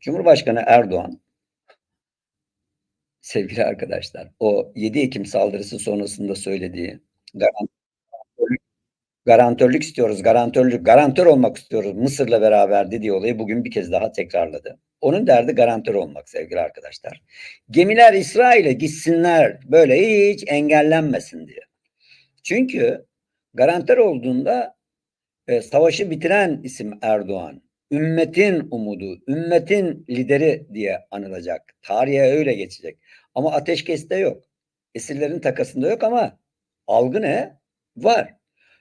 Cumhurbaşkanı Erdoğan sevgili arkadaşlar o 7 Ekim saldırısı sonrasında söylediği garantörlük, garantörlük istiyoruz, garantörlük, garantör olmak istiyoruz Mısır'la beraber dediği olayı bugün bir kez daha tekrarladı. Onun derdi garantör olmak sevgili arkadaşlar. Gemiler İsrail'e gitsinler böyle hiç engellenmesin diye. Çünkü garantör olduğunda e, savaşı bitiren isim Erdoğan. Ümmetin umudu, ümmetin lideri diye anılacak. Tarihe öyle geçecek. Ama ateşkeste yok. Esirlerin takasında yok ama algı ne? Var.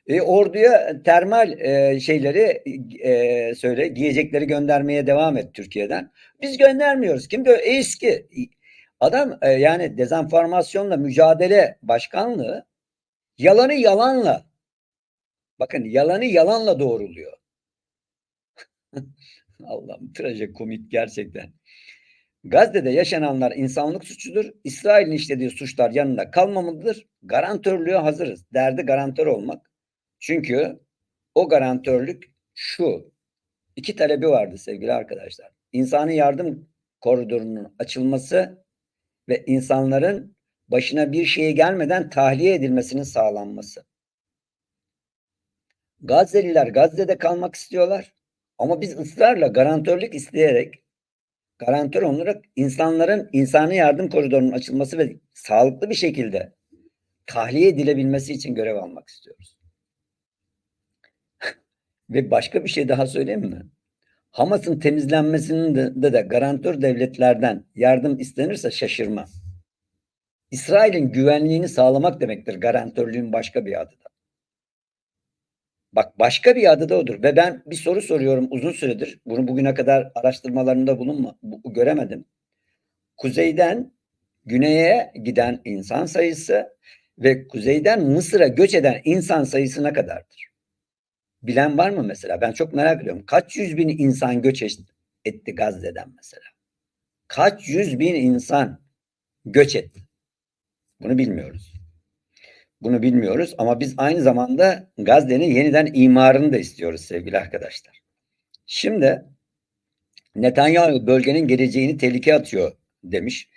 E, orduya termal e, şeyleri e, söyle, giyecekleri göndermeye devam et Türkiye'den. Biz göndermiyoruz. Kim diyor? Eski. Adam e, yani dezenformasyonla mücadele başkanlığı yalanı yalanla bakın yalanı yalanla doğruluyor. Allah'ım trajikomik gerçekten. Gazze'de yaşananlar insanlık suçudur. İsrail'in işlediği suçlar yanında kalmamalıdır. Garantörlüğe hazırız. Derdi garantör olmak. Çünkü o garantörlük şu. İki talebi vardı sevgili arkadaşlar. İnsani yardım koridorunun açılması ve insanların başına bir şeye gelmeden tahliye edilmesinin sağlanması. Gazze'liler Gazze'de kalmak istiyorlar. Ama biz ısrarla garantörlük isteyerek garantör olarak insanların insani yardım koridorunun açılması ve sağlıklı bir şekilde tahliye edilebilmesi için görev almak istiyoruz. ve başka bir şey daha söyleyeyim mi? Hamas'ın temizlenmesinin de, de, garantör devletlerden yardım istenirse şaşırma. İsrail'in güvenliğini sağlamak demektir garantörlüğün başka bir adı da. Bak başka bir adı da odur. Ve ben bir soru soruyorum uzun süredir. Bunu bugüne kadar araştırmalarında bulunma, bu, göremedim. Kuzeyden güneye giden insan sayısı ve kuzeyden Mısır'a göç eden insan sayısı ne kadardır? Bilen var mı mesela? Ben çok merak ediyorum. Kaç yüz bin insan göç etti Gazze'den mesela? Kaç yüz bin insan göç etti? Bunu bilmiyoruz. Bunu bilmiyoruz ama biz aynı zamanda Gazze'nin yeniden imarını da istiyoruz sevgili arkadaşlar. Şimdi Netanyahu bölgenin geleceğini tehlikeye atıyor demiş.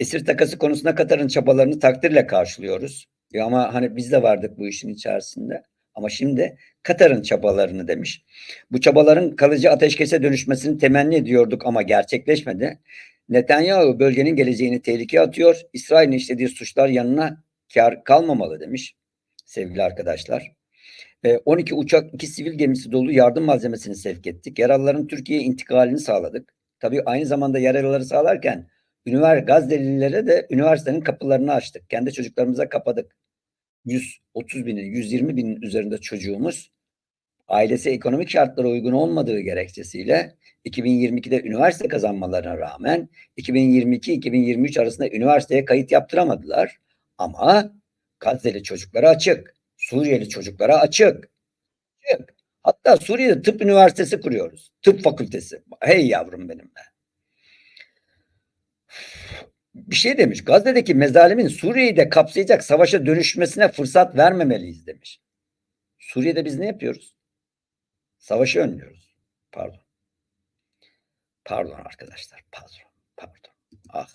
Esir takası konusunda Katar'ın çabalarını takdirle karşılıyoruz. Ya ama hani biz de vardık bu işin içerisinde. Ama şimdi Katar'ın çabalarını demiş. Bu çabaların kalıcı ateşkese dönüşmesini temenni ediyorduk ama gerçekleşmedi. Netanyahu bölgenin geleceğini tehlikeye atıyor. İsrail'in işlediği suçlar yanına kar kalmamalı demiş sevgili arkadaşlar. 12 uçak, 2 sivil gemisi dolu yardım malzemesini sevk ettik. Yaralıların Türkiye'ye intikalini sağladık. Tabii aynı zamanda yaralıları sağlarken üniversite Gazze'lilere de üniversitenin kapılarını açtık. Kendi çocuklarımıza kapadık. 130 binin, 120 binin üzerinde çocuğumuz ailesi ekonomik şartlara uygun olmadığı gerekçesiyle 2022'de üniversite kazanmalarına rağmen 2022-2023 arasında üniversiteye kayıt yaptıramadılar. Ama Gazze'li çocuklara açık. Suriyeli çocuklara açık. açık. Hatta Suriye'de tıp üniversitesi kuruyoruz. Tıp fakültesi. Hey yavrum benim be. Bir şey demiş. Gazze'deki mezalimin Suriye'yi de kapsayacak savaşa dönüşmesine fırsat vermemeliyiz demiş. Suriye'de biz ne yapıyoruz? Savaşı önlüyoruz. Pardon. Pardon arkadaşlar. Pardon. Pardon. Ah.